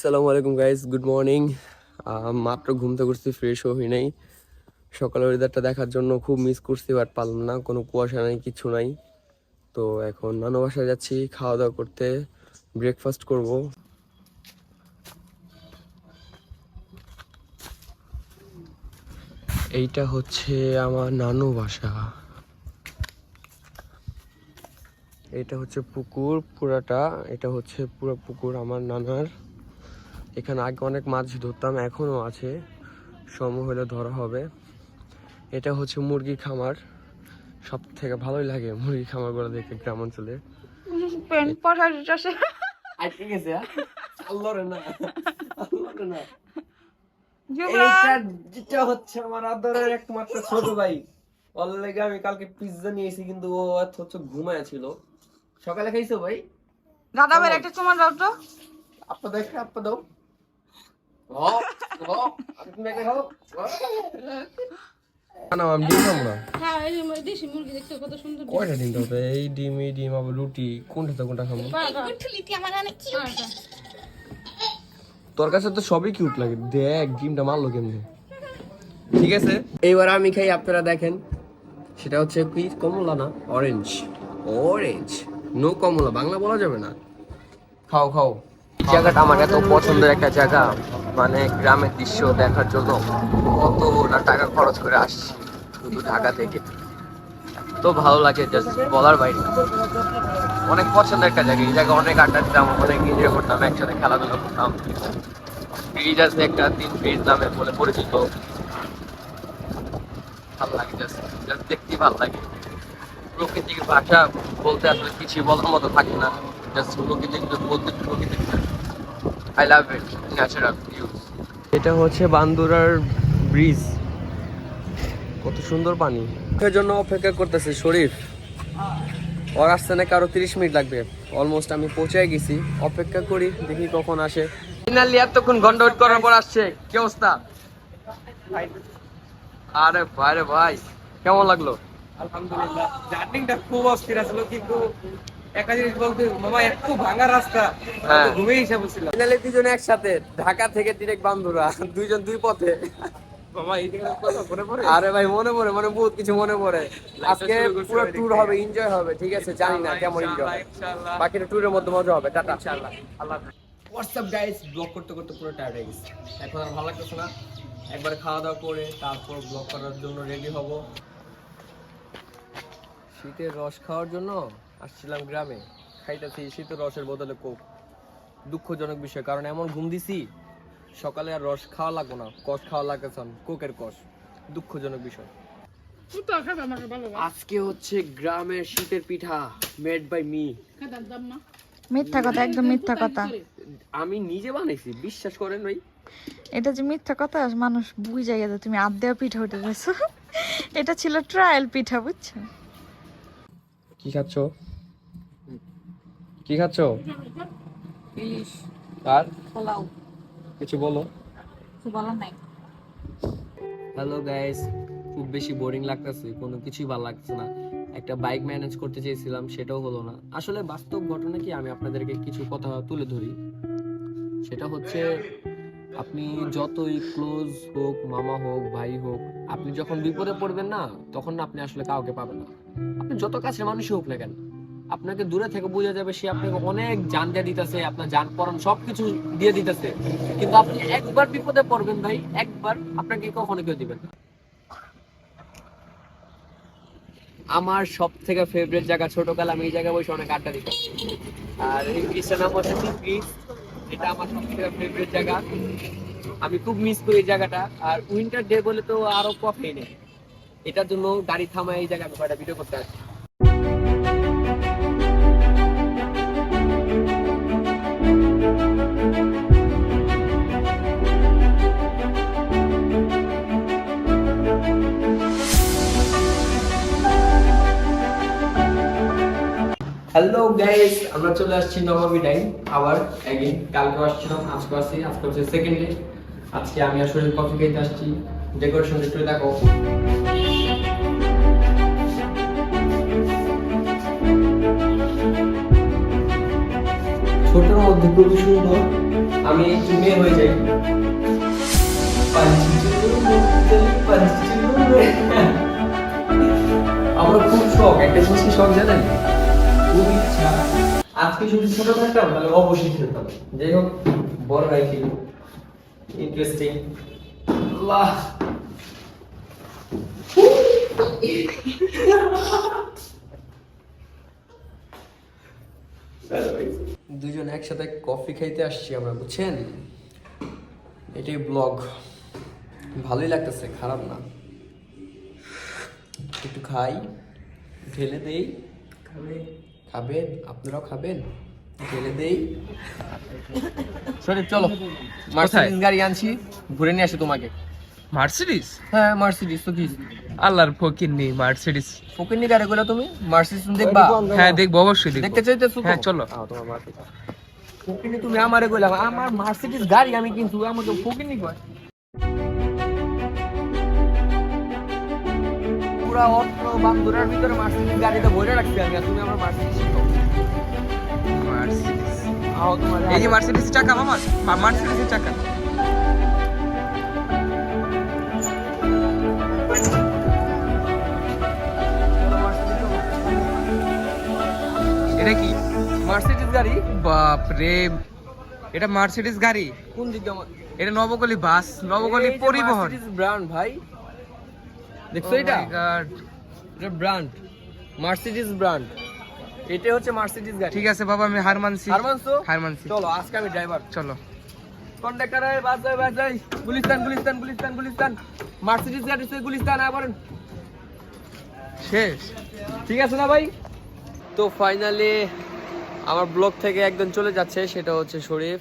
আসসালামু আলাইকুম guys good morning মাত্র ঘুম থেকে উঠছি ফ্রেশও হই নাই। সকালের ওয়েদারটা দেখার জন্য খুব মিস করছি বাট পারলাম না। কোনো কুয়াশা নাই, কিছু নাই। তো এখন নানু বাসায় যাচ্ছি, খাওয়া দাওয়া করতে। ব্রেকফাস্ট করব। এইটা হচ্ছে আমার নানু বাসা। এটা হচ্ছে পুকুর, পুরাটা। এটা হচ্ছে পুরো পুকুর আমার নানার। এখানে আগে অনেক মাছ ধরতাম এখনও আছে। সময় হলে ধরা হবে। এটা হচ্ছে মুরগি খামার। সব থেকে ভালোই লাগে মুরগি খামারগুলো দেখে গ্রাম অঞ্চলে প্যান্ট আটকে গেছে না। না। যেটা হচ্ছে আমার আদরের একমাত্র ছোট ভাই। ওর লেগে আমি কালকে পিৎজা নিয়েছি কিন্তু ও এত হচ্ছে ঘুমায় ছিল। সকালে খাইছো ভাই? দাদা ভাই একটা চুমা দাও তো। আপা দেখে আপা দাও ও ও তুমি একটা খাও না না এই ডিম ডিম রুটি কোনটা কোনটা খাব তোর কাছে তো সবই কিউট লাগে দেখ ডিমটা মারলো কেমনে ঠিক আছে এইবার আমি খাই আপনারা দেখেন সেটা হচ্ছে কি কমলা না অরেঞ্জ অরেঞ্জ নো কমলা বাংলা বলা যাবে না খাও খাও জায়গাটা আমার এত পছন্দের একটা জায়গা মানে গ্রামের দৃশ্য দেখার জন্য কত না টাকা খরচ করে আসছি, শুধু ঢাকা থেকে। তো ভালো লাগে জাস্ট বলার বাইরে অনেক পছন্দের একটা জায়গা, এই জায়গায় অনেক আড্ডা দিতাম, অনেক এনজয় করতাম, একসাথে খেলাধুলা করতাম। ব্রিজ একটা তিন ব্রিজ নামে বলে পরিচিত। ভালো লাগে জাস্ট জাস্ট ভালো লাগে। প্রকৃতির ভাষা বলতে আসলে কিছু বলার মতো থাকে না। জাস্ট প্রকৃতি বলতে প্রকৃতি I love it natural views এটা হচ্ছে বান্দুরার ব্রিজ। কত সুন্দর পানি। এর জন্য অপেক্ষা করতেছে শরীফ। ওর আসতে নাকি আরও তিরিশ মিনিট লাগবে। অলমোস্ট আমি পৌঁছে গেছি। অপেক্ষা করি দেখি কখন আসে। ফাইনালি এতক্ষণ ঘণ্টা ওয়েট করার পর আসছে। কি অবস্থা? আরে ভাই রে ভাই কেমন লাগল? আলহামদুলিল্লাহ। জার্নিংটা খুব অস্থির আসলো কিন্তু হ্যাঁ। দুজনে একসাথে ঢাকা থেকে ডিরেক্ট বান্দুরা দুইজন দুই পথে। মনে আরে ভাই মনে পড়ে মানে বহুত কিছু মনে পড়ে। আজকে পুরো ট্যুর হবে এনজয় হবে ঠিক আছে? জানি না কেমন এনজয় বাকিটা ট্যুরের মধ্যে মজা হবে। টাটা। ইনশাআল্লাহ আল্লাহ হোয়াটসঅ্যাপ গাইস ব্লগ করতে করতে পুরো টায়ার্ড হয়ে গেছে। এখন আর ভালো লাগতেছে না। একবার খাওয়া দাওয়া করে তারপর ব্লগ করার জন্য রেডি হব। শীতের রস খাওয়ার জন্য? আসছিলাম গ্রামে খাইতেছি শীতের রসের বদলে কোক দুঃখজনক বিষয় কারণ এমন ঘুম দিছি সকালে আর রস খাওয়া লাগবো না কষ খাওয়া লাগতেছে কোকের কষ দুঃখজনক বিষয়। আজকে হচ্ছে গ্রামের শীতের পিঠা মেড বাই মি মিথ্যা কথা একদম মিথ্যা কথা। আমি নিজে বানাইছি বিশ্বাস করেন ভাই। এটা যে মিথ্যা কথা মানুষ বুঝে গেছে তুমি আদ্যা পিঠা উঠে গেছো এটা ছিল ট্রায়াল পিঠা বুঝছ? কি খাচ্ছ? কি খাচ্ছ? ইলিশ। আর? পোলাও। কিছু বলো। কিছু বলার নাই। হ্যালো গাইস খুব বেশি বোরিং লাগতেছে কোনো কিছুই ভালো লাগছে না। একটা বাইক ম্যানেজ করতে চেয়েছিলাম সেটাও হলো না। আসলে বাস্তব ঘটনা কি? আমি আপনাদেরকে কিছু কথা তুলে ধরি। সেটা হচ্ছে আপনি যতই ক্লোজ হোক মামা হোক ভাই হোক আপনি যখন বিপদে পড়বেন না তখন না আপনি আসলে কাউকে পাবেন না। আপনি যত কাছের মানুষই হোক না কেন আপনাকে দূরে থেকে বোঝা যাবে সে আপনাকে অনেক জান দিয়ে দিতেছে, আপনার যান পরন সবকিছু দিয়ে দিতেছে। কিন্তু আপনি একবার বিপদে পড়বেন ভাই, একবার আপনাকে কখনো কেউ দিবেন আমার সব থেকে ফেভারিট জায়গা ছোটকাল আমি এই জায়গায় বসে অনেক আড্ডা দিতাম। আর ব্রিজটার নাম হচ্ছে এটা আমার সব থেকে ফেভারিট জায়গা। আমি খুব মিস করি এই জায়গাটা। আর উইন্টার ডে বলে তো আরও কফি নেই। এটার জন্য গাড়ি থামায় এই জায়গায় ভিডিও করতে আসি। হ্যালো গাইস আমরা চলে আসছি নবমী টাইম আবার অ্যাগেন কালকে আসছিলাম, আজকে আসছি, আজকে হচ্ছে সেকেন্ড ডে আজকে আমি আসলে কফি খেতে আসছি। ডেকোরেশন একটু দেখো ছোটর মধ্যে খুবই সুন্দর, আমি একটু মেয়ে হয়ে যাই। আমার খুব শখ, একটা জিনিস কি শখ, জানেন? আজকে যদি ছোট থাকতাম তাহলে অবশ্যই খেলতাম। যাই হোক বড় হয় কি ইন্টারেস্টিং আল্লাহ। দুজন একসাথে কফি খাইতে আসছি আমরা বুঝছেন? এটাই ব্লগ। ভালোই লাগতেছে খারাপ না। একটু খাই ঢেলে দেই। খাবে। খাবেন? আপনারাও খাবেন? ঢেলে দেই। শরীফ চলো। মার্সিডিজ গাড়ি আনছি ঘুরে নিয়ে আসি তোমাকে। মার্সিডিস হ্যাঁ মার্সিডিজ তো কি? আল্লাহর ফকির নেই মার্সিডিস ফকিনি গাড়ি গুলো তুমি? মার্সিডিজ দেখবা? হ্যাঁ দেখব অবশ্যই দেখব। দেখতে চাইতেছো তো? হ্যাঁ, চলো। আও, তোমার মার্সিডিজ। ফকিনি তুমি আমারে কইলা আমার মার্সিডিজ গাড়ি আমি কিন্তু আমাকে ফকিনি কয়? পুরা অস্ত্র বান্দুরার ভিতরে মার্সিডিজ গাড়িতে ভরে রাখছি আমি আর তুমি আমার মার্সিডিজ শিখো এই যে মার্সিডিস চাকা মামা মার্সিডিসের চাকা। এটা কি? মার্সিডিজ গাড়ি? বাপ রে এটা মার্সিডিস গাড়ি? কোন দিকে এটা নবগলি বাস নবগলি পরিবহন। ব্র্যান্ড ভাই। দেখছ Oh এটা. এটা ব্র্যান্ড মার্সিডিজ ব্র্যান্ড এটা হচ্ছে মার্সিডিজ গাড়ি। ঠিক আছে বাবা আমি হার মানছি হার মানছো? হার মানছি চলো আজকে আমি ড্রাইভার চলো। কন্ডাক্টর আয় বাজাই বাজাই গুলিস্তান গুলিস্তান গুলিস্তান গুলিস্তান। মার্সিডিজ গাড়ি সে গুলিস্তান আবার শেষ। ঠিক আছে না ভাই? তো ফাইনালি আমার ব্লগ থেকে একজন চলে যাচ্ছে সেটা হচ্ছে শরীফ।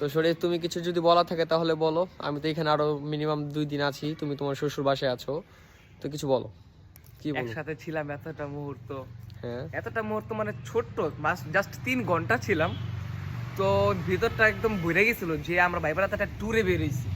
তো শরীর তুমি কিছু যদি বলা থাকে তাহলে বলো। আমি তো এখানে আরও মিনিমাম দুই দিন আছি তুমি তোমার শ্বশুর বাসায় আছো। তো কিছু বলো। কি বলো? একসাথে ছিলাম এতটা মুহূর্ত। হ্যাঁ। এতটা মুহূর্ত মানে ছোট্ট জাস্ট তিন ঘণ্টা ছিলাম। তো ভিতরটা একদম ভরে গেছিল যে আমরা ভাইবার একটা ট্যুরে বেরিয়েছি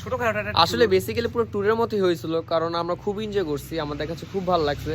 ছোটখাটো একটা আসলে বেসিক্যালি পুরো ট্যুরের মতোই হয়েছিল কারণ আমরা খুব এনজয় করছি আমাদের কাছে খুব ভালো লাগছে।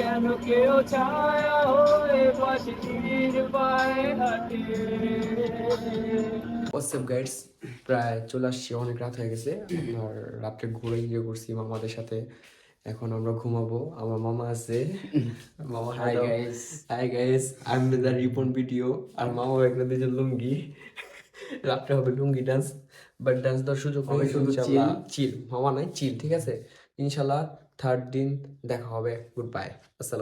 কেন কেউ ছায়া হয়ে পাশে পায়ে হাঁটে? হোয়াটসঅ্যাপ গাইডস প্রায় চলে আসছি অনেক রাত হয়ে গেছে। আর রাত্রে ঘুরে এনজয় করছি মামাদের সাথে। এখন আমরা ঘুমাবো। আমার মামা আছে। মামা hi guys hi guys I am the Ripon video আর মামা একটা দিয়েছে লুঙ্গি। রাত্রে হবে লুঙ্গি ডান্স বাট ডান্স দেওয়ার সুযোগ হবে শুধু চিল মামা নাই চিল ঠিক আছে? ইনশাল্লাহ থার্ড দিন দেখা হবে গুড বাই আসসালাম